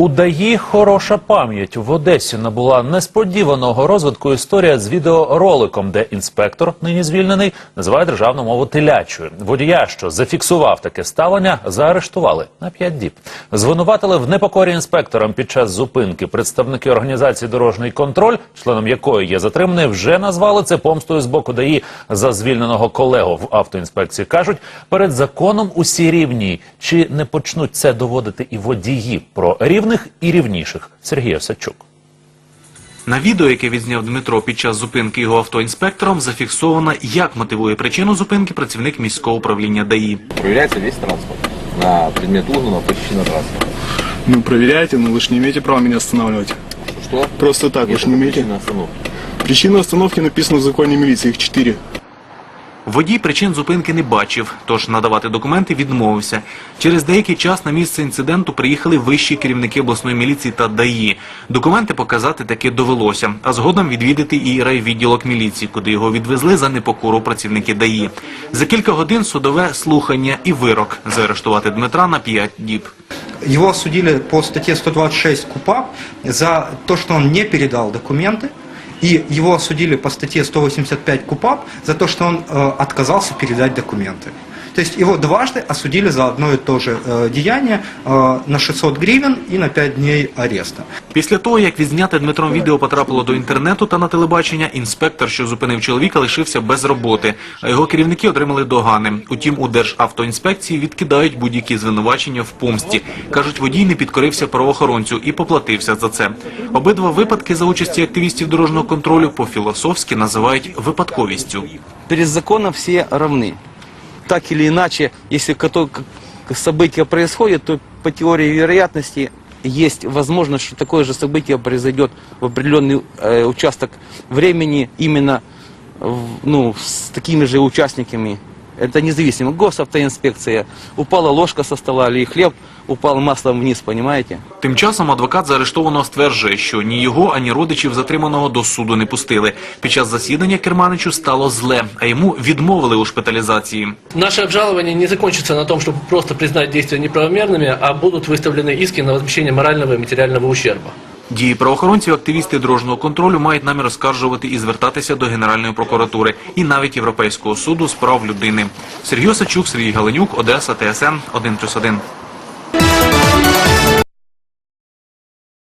У ДАІ хороша пам'ять в Одесі набула несподіваного розвитку історія з відеороликом, де інспектор, нині звільнений, називає державну мову телячою. Водія, що зафіксував таке ставлення, заарештували на 5 діб. Звинуватили в непокорі інспекторам під час зупинки. Представники організації Дорожній контроль, членом якої є затриманий, вже назвали це помстою з боку ДАІ за звільненого колегу в автоінспекції. кажуть, перед законом усі рівні. Чи не почнуть це доводити і водії про рівних і рівніших? Сергій Осадчук. На відео, яке відзняв Дмитро під час зупинки його автоінспектором, зафіксовано, як мотивує причину зупинки працівник міського управління ДАІ. Проверяется весь транспорт на предмет угнанного почти на трассе. Ну, проверяйте, но вы же не имеете права меня останавливать. Что? Просто так, вы Нет, же не это имеете. причина остановки. Причина остановки написана в законе милиции, их четыре. Водій причин зупинки не бачив, тож надавати документи відмовився. Через деякий час на місце інциденту приїхали вищі керівники обласної міліції та ДАІ. Документи показати таки довелося, а згодом відвідати і райвідділок міліції, куди його відвезли за непокору працівники ДАІ. За кілька годин судове слухання і вирок заарештувати Дмитра на 5 діб. Его осудили по статье 126 КУПАП за то, что он не передал документы. И его осудили по статье 185 КУПАП за то, что он э, отказался передать документы. То есть его дважды осудили за одно и то же э, деяние э, на 600 гривен и на 5 дней ареста. Після того, як відзняте Дмитром відео потрапило до інтернету та на телебачення, інспектор, що зупинив чоловіка, лишився без роботи, а його керівники отримали догани. Утім, у Державтоінспекції відкидають будь-які звинувачення в помсті. Кажуть, водій не підкорився правоохоронцю і поплатився за це. Обидва випадки за участі активістів дорожнього контролю по-філософськи називають випадковістю. перед законом все равны. Так или иначе, если кото- к- к- событие происходит, то по теории вероятности есть возможность, что такое же событие произойдет в определенный э, участок времени именно в- ну, с такими же участниками. Это независимо. Госавтоинспекция. Упала ложка со стола или хлеб упал маслом вниз, понимаете? Тим часом адвокат заарештованого стверджує, що ні його, ані родичів затриманого до суду не пустили. Під час засідання Керманичу стало зле, а йому відмовили у шпиталізації. Наше обжалование не закончится на том, чтобы просто признать действия неправомерными, а будут выставлены иски на возмещение морального и материального ущерба. Дії правоохоронців активісти дорожнього контролю мають намір оскаржувати і звертатися до Генеральної прокуратури і навіть Європейського суду з прав людини. Сергій Осачук, Сергій Галенюк, Одеса, ТСН 1+,1.